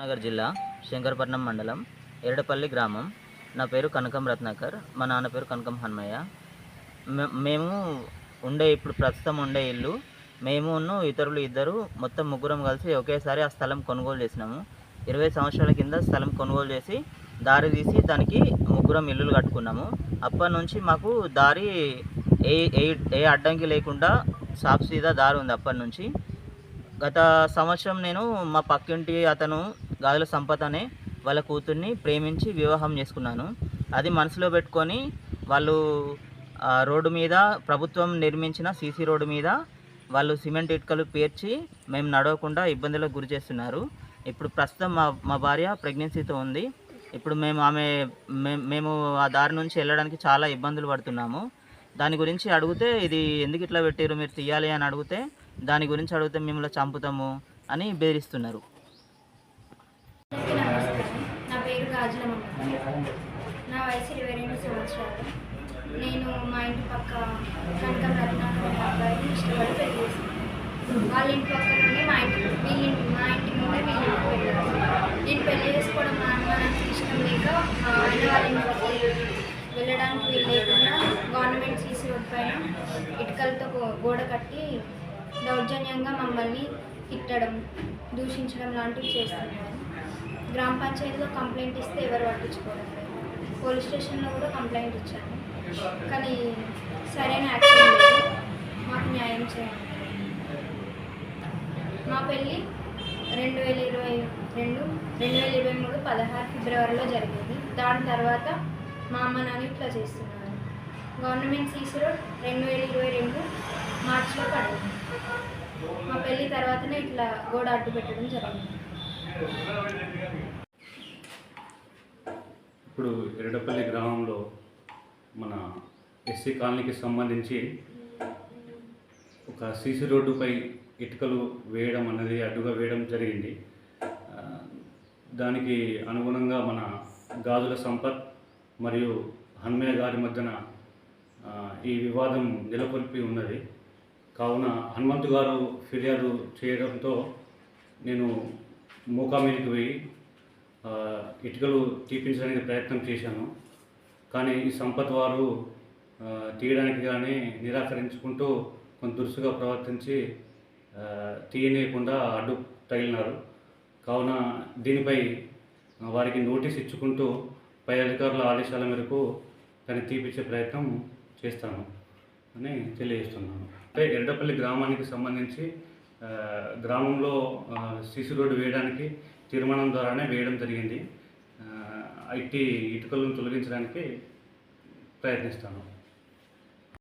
నగర్ జిల్లా శంకరపట్నం మండలం ఎరడపల్లి గ్రామం. నా పేరు కనకం రత్నాకర్ మా నాన్న పేరు కనకం హన్మయ్య. మేము ఉండే ఇప్పుడు ప్రస్తుతం ఉండే ఇల్లు. మేమును ఇతరులు ఇద్దరు మొత్తం ముగ్గురం కలిసి ఒకేసారి ఆ స్థలం కొనుగోలు చేసినాము. ఇరవై సంవత్సరాల కింద స్థలం కొనుగోలు చేసి దారి తీసి దానికి ముగ్గురం ఇల్లులు కట్టుకున్నాము. అప్పటి నుంచి మాకు దారి ఏ ఏ ఏ అడ్డంకి లేకుండా సాఫ్ సీదా దారి ఉంది అప్పటి నుంచి. గత సంవత్సరం నేను మా పక్కింటి అతను గాజుల సంపత్ అనే వాళ్ళ కూతుర్ని ప్రేమించి వివాహం చేసుకున్నాను. అది మనసులో పెట్టుకొని వాళ్ళు రోడ్డు మీద ప్రభుత్వం నిర్మించిన సీసీ రోడ్డు మీద వాళ్ళు సిమెంట్ ఇటుకలు పేర్చి మేము నడవకుండా ఇబ్బందులకు గురి చేస్తున్నారు. ఇప్పుడు ప్రస్తుతం మా మా భార్య ప్రెగ్నెన్సీతో ఉంది. ఇప్పుడు మేము ఆమె మేము ఆ దారి నుంచి వెళ్ళడానికి చాలా ఇబ్బందులు పడుతున్నాము. దాని గురించి అడిగితే ఇది ఎందుకు ఇట్లా పెట్టారు మీరు తీయాలి అని అడిగితే దాని గురించి అడిగితే మిమ్మల్ని చంపుతాము అని బెదిరిస్తున్నారు. పేరు నా వయసు ఇరవై రెండు సంవత్సరాలు. నేను మా ఇంటి పక్క కనకం రత్నాకర్ అబ్బాయిని ఇష్టపడి పెళ్ళి చేసుకున్నాను. వాళ్ళ ఇంటి పక్క నుండి మా ఇంటి వీళ్ళ ఇంటి మా ఇంటి నుండి వీళ్ళ ఇంటికి వెళ్ళాను నేను పెళ్ళి చేసుకోవడం మా అమ్మ నాకు ఇష్టం లేక ఆయన వాళ్ళ ఇంటికి వెళ్ళడానికి వీలు లేకుండా గవర్నమెంట్ సీసీ రోడ్ పైన ఇటుకలతో గోడ కట్టి దౌర్జన్యంగా మమ్మల్ని తిట్టడం దూషించడం లాంటివి చేస్తున్నాను గ్రామ పంచాయతీలో కంప్లైంట్ ఇస్తే ఎవరు పట్టించుకోవడం లేదు పోలీస్ స్టేషన్లో కూడా కంప్లైంట్ ఇచ్చాను కానీ సరైన యాక్షన్ లేదు. మాకు న్యాయం చేయండి. మా పెళ్ళి రెండు వేల ఇరవై రెండు రెండు వేల ఇరవై మూడు పదహారు ఫిబ్రవరిలో జరిగింది. దాని తర్వాత మా అమ్మ నాన్న ఇట్లా చేస్తున్నారు. గవర్నమెంట్ సీసీ రోడ్ రెండు వేల ఇరవై రెండు మార్చిలో పడింది. మా పెళ్ళి తర్వాతనే ఇట్లా గోడ అడ్డు పెట్టడం జరిగింది. ఇప్పుడు ఎరడపల్లి గ్రామంలో మన ఎస్సీ కాలనీకి సంబంధించి ఒక సీసీ రోడ్డుపై ఇటుకలు వేయడం అన్నది అడ్డుగా వేయడం జరిగింది. దానికి అనుగుణంగా మన గాజుల సంపత్ మరియు హన్మయ్య గారి మధ్యన ఈ వివాదం నెలకొల్పి ఉన్నది. కావున హనుమంతు గారు ఫిర్యాదు చేయడంతో నేను మూకామీనికి పోయి ఇటుకలు తీపించడానికి ప్రయత్నం చేశాను. కానీ ఈ సంపత్ వారు తీయడానికి కానీ నిరాకరించుకుంటూ కొంత దురుసుగా ప్రవర్తించి తీయనీయకుండా అడ్డు తగిలినారు. కావున దీనిపై వారికి నోటీస్ ఇచ్చుకుంటూ పై అధికారుల ఆదేశాల మేరకు దాన్ని తీపిచ్చే ప్రయత్నం చేస్తాను అని తెలియజేస్తున్నాను. అంటే ఎర్రపల్లి గ్రామానికి సంబంధించి గ్రామంలో సిసి రోడ్డు వేయడానికి తీర్మానం ద్వారానే వేయడం జరిగింది. ఇట్టి ఇటుకలను తొలగించడానికి ప్రయత్నిస్తాను.